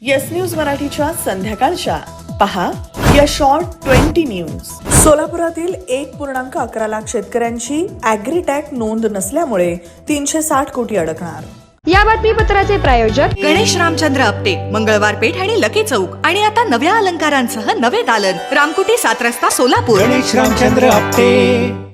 Yes news मराठीच्या संध्याकाळच्या. पहा या शॉर्ट ट्वेंटी न्यूज सोलापुरातील एक पूर्णांक अकरा लाख शेतकऱ्यांची अॅग्रीटॅग नोंद नसल्यामुळे तीनशे साठ कोटी अडकणार. या बातमीपत्राचे प्रायोजक गणेश रामचंद्र आपटे मंगळवार पेठ आणि लकी चौक. आणि आता नव्या अलंकारांसह नवे दालन. रामकुटी सात रस्ता सोलापूर. गणेश रामचंद्र आपटे.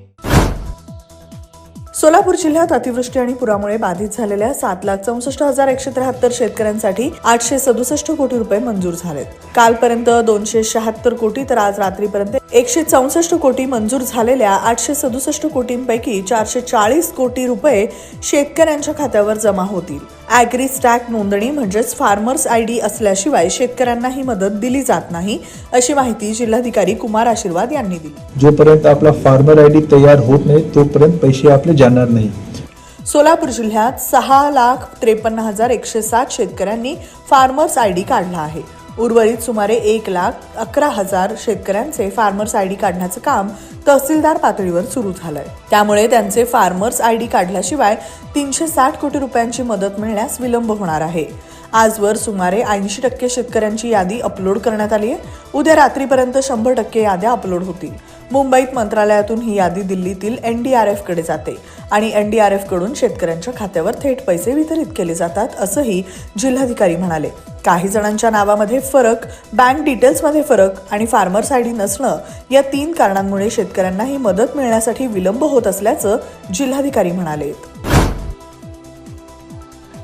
सोलापूर जिल्ह्यात अतिवृष्टी आणि पुरामुळे बाधित झालेल्या सात लाख चौसष्ट हजार एकशे त्र्याहत्तर शेतकऱ्यांसाठी आठशे सदुसष्ट कोटी रुपये मंजूर झालेत. कालपर्यंत दोनशे शहात्तर कोटी तर आज रात्रीपर्यंत एकशे चौसष्ट कोटी मंजूर झालेल्या आठशे सदुसष्ट कोटींपैकी चारशे चाळीस कोटी रुपये शेतकऱ्यांच्या खात्यावर जमा होतील. अॅग्री स्टॅक नोंदणी म्हणजेच फार्मर्स आय डी असल्याशिवाय शेतकऱ्यांना ही मदत दिली जात नाही अशी माहिती जिल्हाधिकारी कुमार आशीर्वाद यांनी दिली. जोपर्यंत आपला फार्मर आय डी तयार होत नाही तोपर्यंत पैसे आपले जाणार नाही. सोलापूर जिल्ह्यात सहा लाख त्रेपन्न हजार एकशे सात शेतकऱ्यांनी फार्मर्स आय डी काढला आहे. उर्वरित सुमारे एक लाख अकरा हजार शेतकऱ्यांचे फार्मर्स आय डी काढण्याचं काम तहसीलदार पातळीवर सुरू झालंय. त्यामुळे त्यांचे फार्मर्स आय डी काढल्याशिवाय तीनशे साठ कोटी रुपयांची मदत मिळण्यास विलंब होणार आहे. आजवर सुमारे ऐंशी टक्के शेतकऱ्यांची यादी अपलोड करण्यात आली आहे उद्या रात्रीपर्यंत शंभर टक्के याद्या अपलोड होतील. मुंबईत मंत्रालयातून ही यादी दिल्लीतील एनडीआरएफकडे जाते आणि एनडीआरएफकडून शेतकऱ्यांच्या खात्यावर थेट पैसे वितरित केले जातात असंही जिल्हाधिकारी म्हणाले. काही जणांच्या नावामध्ये फरक बँक डिटेल्समध्ये फरक आणि फार्मर्स आय डी नसणं या तीन कारणांमुळे शेतकऱ्यांना ही मदत मिळण्यासाठी विलंब होत असल्याचं जिल्हाधिकारी म्हणाले.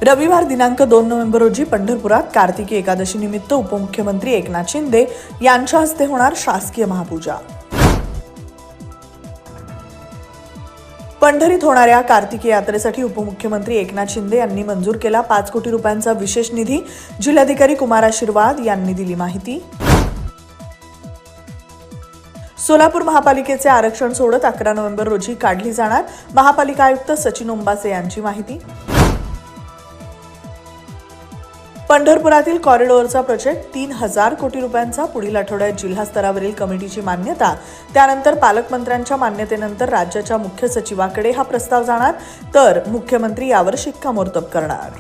रविवार दिनांक दोन नोव्हेंबर रोजी पंढरपुरात कार्तिकी एकादशी निमित्त उपमुख्यमंत्री एकनाथ शिंदे यांच्या हस्ते होणार शासकीय महापूजा. पंढरीत होणाऱ्या कार्तिकी यात्रेसाठी उपमुख्यमंत्री एकनाथ शिंदे यांनी मंजूर केला पाच कोटी रुपयांचा विशेष निधी. जिल्हाधिकारी कुमार आशीर्वाद यांनी दिली माहिती. सोलापूर महापालिकेचे आरक्षण सोडत अकरा नोव्हेंबर रोजी काढली जाणार. महापालिका आयुक्त सचिन ओंबासे यांची माहिती. पंढरपुरातील कॉरिडॉरचा प्रोजेक्ट तीन हजार कोटी रुपयांचा पुढील आठवड्यात जिल्हा स्तरावरील कमिटीची मान्यता. त्यानंतर पालकमंत्र्यांच्या मान्यतेनंतर राज्याच्या मुख्य सचिवाकडे हा प्रस्ताव जाणार तर मुख्यमंत्री यावर शिक्कामोर्तब करणार.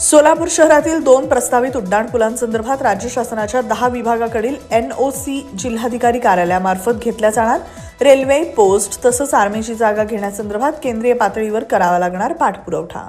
सोलापूर शहरातील दोन प्रस्तावित उड्डाणपुलांसंदर्भात राज्य शासनाच्या दहा विभागाकडील एनओसी जिल्हाधिकारी कार्यालयामार्फत घेतल्या जाणार. रेल्वे पोस्ट तसंच आर्मीची जागा घेण्यासंदर्भात केंद्रीय पातळीवर करावा लागणार पाठपुरवठा.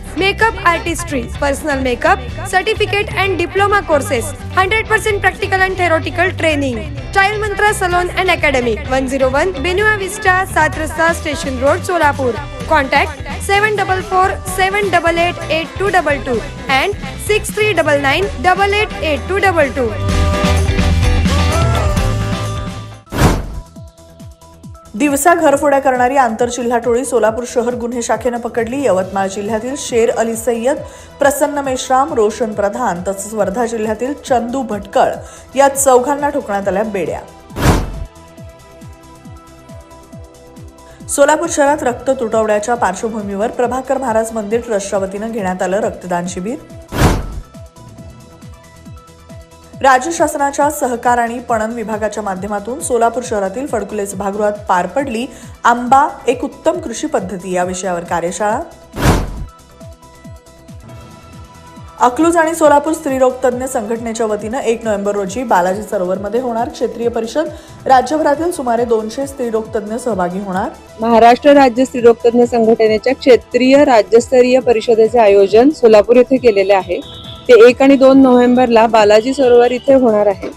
makeup artistry, personal makeup, certificate and diploma courses, 100% practical and theoretical training. Child Mantra Salon and Academy, 101 Benua Vista, Satrasa Station Road, Solapur. Contact 744 and 6399-888222. दिवसा घरफोड्या करणारी आंतरजिल्हा टोळी सोलापूर शहर गुन्हे शाखेनं पकडली. यवतमाळ जिल्ह्यातील शेर अली सय्यद प्रसन्न मेश्राम रोशन प्रधान तसंच वर्धा जिल्ह्यातील चंदू भटकळ या चौघांना ठोकण्यात आल्या बेड्या. सोलापूर शहरात रक्त तुटवड्याच्या पार्श्वभूमीवर प्रभाकर महाराज मंदिर ट्रस्टच्या वतीनं घेण्यात आलं रक्तदान शिबिर. राज्य शासनाच्या सहकार आणि पणन विभागाच्या माध्यमातून सोलापूर शहरातील फडकुले सभागृहात पार पडली आंबा एक उत्तम कृषी पद्धती या विषयावर कार्यशाळा. अकलूज आणि सोलापूर स्त्रीरोग तज्ज्ञ संघटनेच्या वतीनं एक नोव्हेंबर रोजी बालाजी सरोवरमध्ये होणार क्षेत्रीय परिषद. राज्यभरातील सुमारे दोनशे स्त्रीरोग तज्ज्ञ सहभागी होणार. महाराष्ट्र राज्य स्त्रीरोगतज्ञ संघटनेच्या क्षेत्रीय राज्यस्तरीय परिषदेचे आयोजन सोलापूर येथे केलेले आहे. ते एक आणि दोन नोव्हेंबरला बालाजी सरोवर इथे होणार आहे.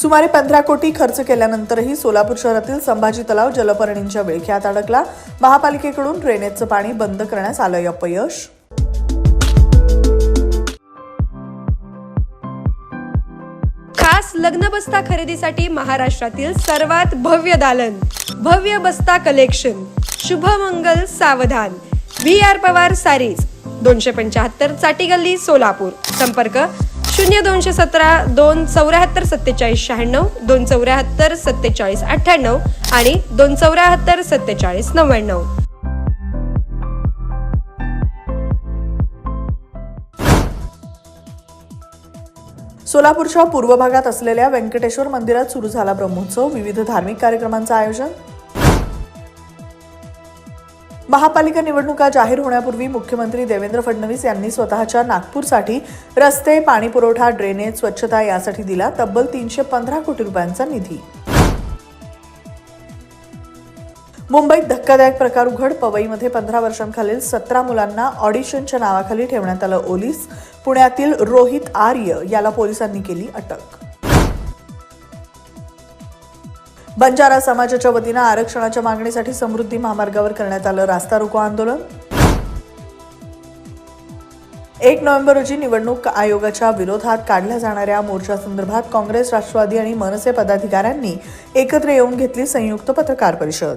सुमारे पंधरा कोटी खर्च केल्यानंतरही सोलापूर शहरातील संभाजी तलाव जलपर्णींच्या विळख्यात अडकला. महापालिकेकडून ड्रेनेजचं पाणी बंद करण्यास आलं अपयश. खास लग्न बस्ता खरेदीसाठी महाराष्ट्रातील सर्वात भव्य दालन भव्य बस्ता कलेक्शन. शुभमंगल सावधान. V R Pawar sarees. दोनशे पंच्याहत्तर चाटी गल्ली सोलापूर. संपर्क शून्य दोनशे सतरा दोन चौऱ्याहत्तर सत्तेचाळीस शहाण्णव दोन चौऱ्याहत्तर सत्तेचाळीस अठ्ठ्याण्णव आणि दोन चौऱ्याहत्तर सत्तेचाळीस नव्याण्णव. सोलापूरच्या पूर्व भागात असलेल्या व्यंकटेश्वर मंदिरात सुरू झाला ब्रह्मोत्सव. विविध धार्मिक कार्यक्रमांचं आयोजन महापालिका निवडणुका जाहीर होण्यापूर्वी मुख्यमंत्री देवेंद्र फडणवीस यांनी स्वतःच्या नागपूरसाठी रस्ते पाणीपुरवठा ड्रेनेज स्वच्छता यासाठी दिला तब्बल तीनशे पंधरा कोटी रुपयांचा निधी. मुंबईत धक्कादायक प्रकार उघड. पवईमध्ये पंधरा वर्षांखालील सतरा मुलांना ऑडिशनच्या नावाखाली ठेवण्यात आलं ओलीस. पुण्यातील रोहित आर्य याला पोलिसांनी केली अटक. बंजारा समाजाच्या वतीनं आरक्षणाच्या मागणीसाठी समृद्धी महामार्गावर करण्यात आलं रास्ता रोको आंदोलन. एक नोव्हेंबर रोजी निवडणूक आयोगाच्या विरोधात काढल्या जाणाऱ्या मोर्चासंदर्भात काँग्रेस राष्ट्रवादी आणि मनसे पदाधिकाऱ्यांनी एकत्र येऊन घेतली संयुक्त पत्रकार परिषद.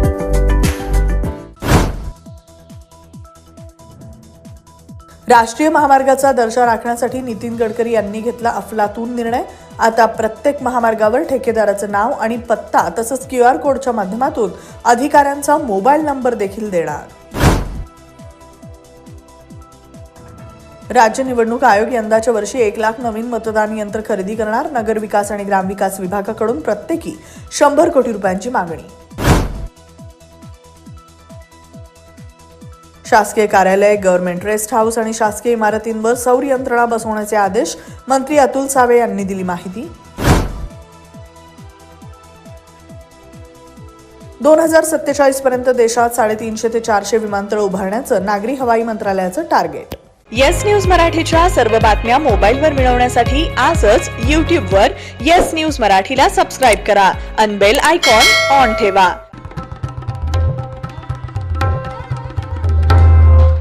राष्ट्रीय महामार्गाचा दर्जा राखण्यासाठी नितीन गडकरी यांनी घेतला अफलातून निर्णय. आता प्रत्येक महामार्गावर ठेकेदाराचं नाव आणि पत्ता तसंच क्यू आर कोडच्या माध्यमातून अधिकाऱ्यांचा मोबाईल नंबर देखील देणार. राज्य निवडणूक आयोग यंदाच्या वर्षी एक लाख नवीन मतदान यंत्र खरेदी करणार. नगरविकास आणि ग्रामविकास विभागाकडून प्रत्येकी शंभर कोटी रुपयांची मागणी. शासकीय कार्यालय गव्हर्नमेंट रेस्ट हाऊस आणि शासकीय इमारतींवर सौर यंत्रणा बसवण्याचे आदेश मंत्री अतुल सावे यांनी दिली माहिती. दोन हजार सत्तेचाळीस पर्यंत देशात साडेतीनशे ते चारशे विमानतळ उभारण्याचं नागरी हवाई मंत्रालयाचं टार्गेट. येस न्यूज मराठीच्या सर्व बातम्या मोबाईलवर मिळवण्यासाठी आजच यूट्यूबवर येस न्यूज मराठीला सबस्क्राईब करा अनबेल आयकॉन ऑन ठेवा.